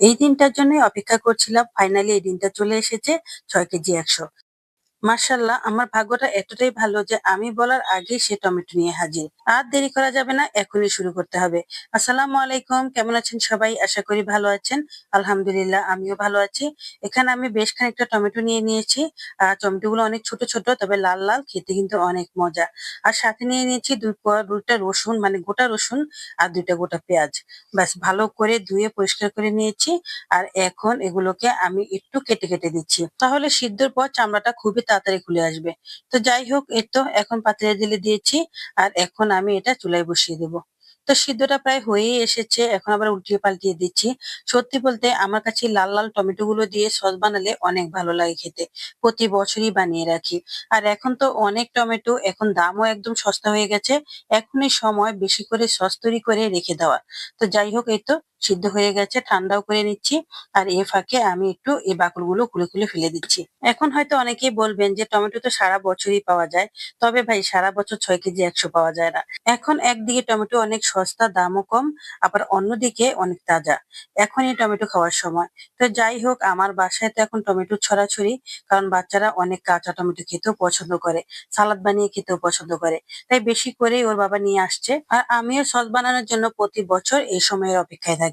এই দিনটার জন্যই অপেক্ষা করছিলাম। ফাইনালি এই দিনটা চলে এসেছে ছয় কেজি একশো। মার্শাল্লাহ আমার ভাগ্যটা এতটাই ভালো যে আমি বলার আগেই সে টমেটো নিয়ে হাজির। আর দেরি করা যাবে না, এখনই শুরু করতে হবে। আসসালামু আলাইকুম, কেমন আছেন সবাই? আশা করি ভালো আছেন। আলহামদুলিল্লাহ, আমিও ভালো আছি। এখানে আমি বেশ খানিকটা টমেটো নিয়ে নিয়েছি। আর টমেটোগুলো অনেক ছোট ছোট, তবে লাল লাল, খেতে কিন্তু অনেক মজা। আর সাথে নিয়ে নিয়েছি দুই দুইটা রসুন মানে গোটা রসুন আর দুইটা গোটা পেঁয়াজ। ব্যাস, ভালো করে ধুয়ে পরিষ্কার করে নিয়েছি। আর এখন এগুলোকে আমি একটু কেটে কেটে দিচ্ছি। তাহলে সিদ্ধর পর চামড়াটা খুবই তাড়াতাড়ি খুলে আসবে। তো যাই হোক, এই তো এখন পাতিলে দিলে দিয়েছি আর এখন আমি এটা চুলায় বসিয়ে দেবো। তো সিদ্ধটা প্রায় হয়েই এসেছে, এখন আবার উল্টিয়ে পাল্টিয়ে দিচ্ছি। সত্যি বলতে আমার কাছে লাল লাল টমেটো গুলো দিয়ে সস বানালে অনেক ভালো লাগে খেতে। প্রতি বছরই বানিয়ে রাখি। আর এখন তো অনেক টমেটো, এখন দামও একদম সস্তা হয়ে গেছে। এখনই সময় বেশি করে সস তৈরি করে রেখে দেওয়া তো যাই হোক, এই তো সিদ্ধ হয়ে গেছে, ঠান্ডাও করে নিচ্ছি। আর এ ফাঁকে আমি একটু এই বাকলগুলো খুলে খুলে ফেলে দিচ্ছি। এখন হয়তো অনেকেই বলবেন যে টমেটো তো সারা বছরই পাওয়া যায়। তবে ভাই, সারা বছর ছয় কেজি একশো পাওয়া যায় না। এখন একদিকে টমেটো অনেক সস্তা, দামও কম, আবার অন্যদিকে অনেক তাজা। এখনই টমেটো খাওয়ার সময়। তো যাই হোক, আমার বাসায় তো এখন টমেটো ছড়াছড়ি, কারণ বাচ্চারা অনেক কাঁচা টমেটো খেতেও পছন্দ করে, সালাদ বানিয়ে খেতেও পছন্দ করে। তাই বেশি করেই ওর বাবা নিয়ে আসছে। আর আমিও সস বানানোর জন্য প্রতি বছর এই সময়ের অপেক্ষায় থাকি।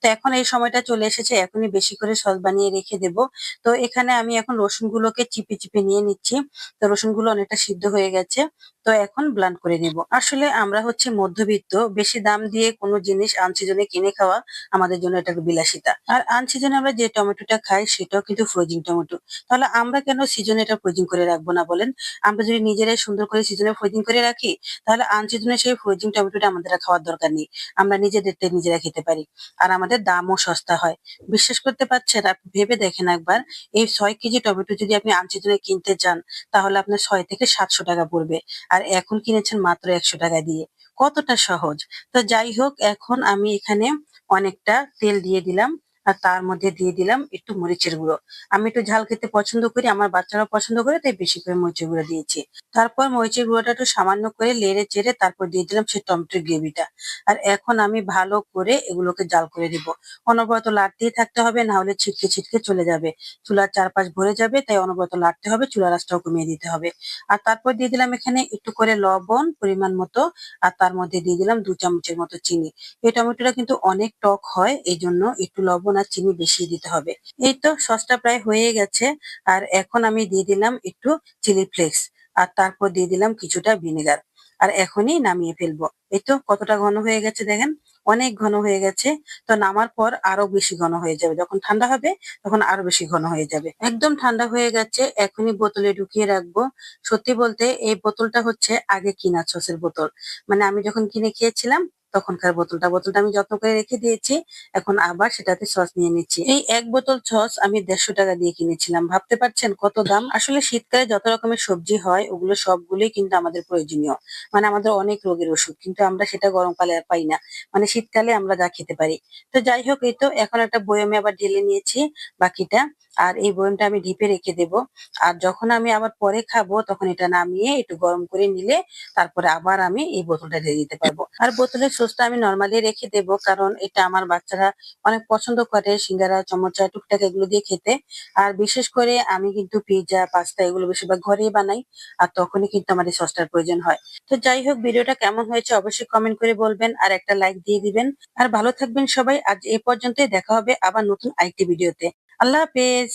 তো এখন এই সময়টা চলে এসেছে, এখনই বেশি করে সস বানিয়ে রেখে দেব। তো এখানে আমি এখন রসুনগুলোকে চিপে চিপে নিয়ে নিচ্ছি। তো রসুনগুলো অনেকটা সিদ্ধ হয়ে গেছে। তো এখন ব্লান্ড করে নেব। আসলে আমরা হচ্ছে মধ্যবিত্ত, বেশি দাম দিয়ে কোনো জিনিস আনসিজনে কিনে খাওয়া আমাদের জন্য এটা বিলাসিতা। আর আনসিজনে আমরা যে টমেটোটা খাই, সেটাও কিন্তু ফ্রোজিং টমেটো। তাহলে আমরা কেন সিজনে এটা ফ্রোজিং করে রাখব না বলেন? আমরা যদি নিজেরাই সুন্দর করে সিজনে ফ্রোজিং করে রাখি, তাহলে আনসিজনে সেই ফ্রোজিং টমেটোটা আমাদের খাওয়ার দরকার নেই। আমরা নিজেদেরটাই নিজেরা খেতে পারি। আর আমাদের দামও সস্তা হয়। বিশ্বাস করতে পারছেন? আপনি ভেবে দেখেন একবার, এই ছয় কেজি টমেটো যদি আপনি আনসিজনে কিনতে চান, তাহলে আপনার ছয় থেকে সাতশো টাকা পড়বে। আর এখন কিনেছেন মাত্র একশো টাকা দিয়ে। কতটা সহজ? তো যাই হোক, এখন আমি এখানে অনেকটা তেল দিয়ে দিলাম। আর তার মধ্যে দিয়ে দিলাম একটু মরিচের গুঁড়ো। আমি একটু ঝাল খেতে পছন্দ করি, আমার বাচ্চারাও পছন্দ করে, তাই বেশি করে মরিচের গুঁড়ো দিয়েছি। তারপর মরিচের গুঁড়োটা একটু সামান্য করে লেড়ে চেড়ে তারপর দিয়ে দিলাম সেই টমেটোর গ্রেভিটা। আর এখন আমি ভালো করে এগুলোকে জাল করে দিব অনবরত লাড়তেই থাকতে হবে, না হলে ছিটকে ছিটকে চলে যাবে। চুলার চারপাশ ভরে যাবে, তাই অনবরত লাড়তে হবে, চুলার আঁচটাও কমিয়ে দিতে হবে। আর তারপর দিয়ে দিলাম এখানে একটু করে লবণ পরিমাণ মতো, আর তার মধ্যে দিয়ে দিলাম দু চামচের মতো চিনি। এই টমেটোটা কিন্তু অনেক টক হয় এই জন্য একটু লবণ আর চিনি বেশি দিতে হবে। এই তো সসটা প্রায় হয়ে গেছে, আর এখন আমি দিয়ে দিলাম একটু চিলি ফ্লেক্স, আর তারপর দিয়ে দিলাম কিছুটা ভিনেগার, আর এখনই নামিয়ে ফেলব। এই তো কতটা ঘন হয়ে গেছে দেখেন? অনেক ঘন হয়ে গেছে, তো নামার পর আরও বেশি ঘন হয়ে যাবে। যখন ঠান্ডা হবে, তখন আরও বেশি ঘন হয়ে যাবে। একদম ঠান্ডা হয়ে গেছে, এখনই বোতলে ঢুকিয়ে রাখব। সত্যি বলতে এই বোতলটা হচ্ছে আগে কিনা সসের বোতল। মানে আমি যখন কিনে খেয়েছিলাম তখনকার বোতলটা। বোতলটা আমি যত্ন করে রেখে দিয়েছি, এখন আবার সেটাতে সস নিয়ে নিচ্ছি। এই এক বোতল সস আমি দেড়শো টাকা দিয়ে কিনেছিলাম। ভাবতে পারছেন কত দাম? আসলে শীতকালে যত রকমের সবজি হয়, ওগুলো সবগুলোই কিন্তু আমাদের প্রয়োজনীয়। মানে আমাদের অনেক রোগের ওষুধ, কিন্তু আমরা সেটা গরমকালে পাই না। মানে শীতকালে আমরা যা খেতে পারি। তো যাই হোক, এই তো এখন একটা বয়মে আবার ঢেলে নিয়েছি বাকিটা। আর এই বয়মটা আমি ঢিপে রেখে দেব। আর যখন আমি আবার পরে খাব, তখন এটা নামিয়ে একটু গরম করে নিলে তারপরে আবার আমি এই বোতলটা ঢেলে দিতে পারব। আর বোতলের সসটা আমি নর্মালি রেখে দেব, কারণ এটা আমার বাচ্চারা অনেক পছন্দ করে, সিঙ্গারা, চমচা, টুকটাক এগুলো দিয়ে খেতে। আর বিশেষ করে আমি কিন্তু পিৎজা, পাস্তা এগুলো বেশিরভাগ ঘরেই বানাই, আর তখনই কিন্তু আমার এই সসটার প্রয়োজন হয়। তো যাই হোক, ভিডিওটা কেমন হয়েছে অবশ্যই কমেন্ট করে বলবেন আর একটা লাইক দিয়ে দিবেন। আর ভালো থাকবেন সবাই, আজ এই পর্যন্তই, দেখা হবে আবার নতুন আরেকটি ভিডিওতে আল্লাহ হাফেজ।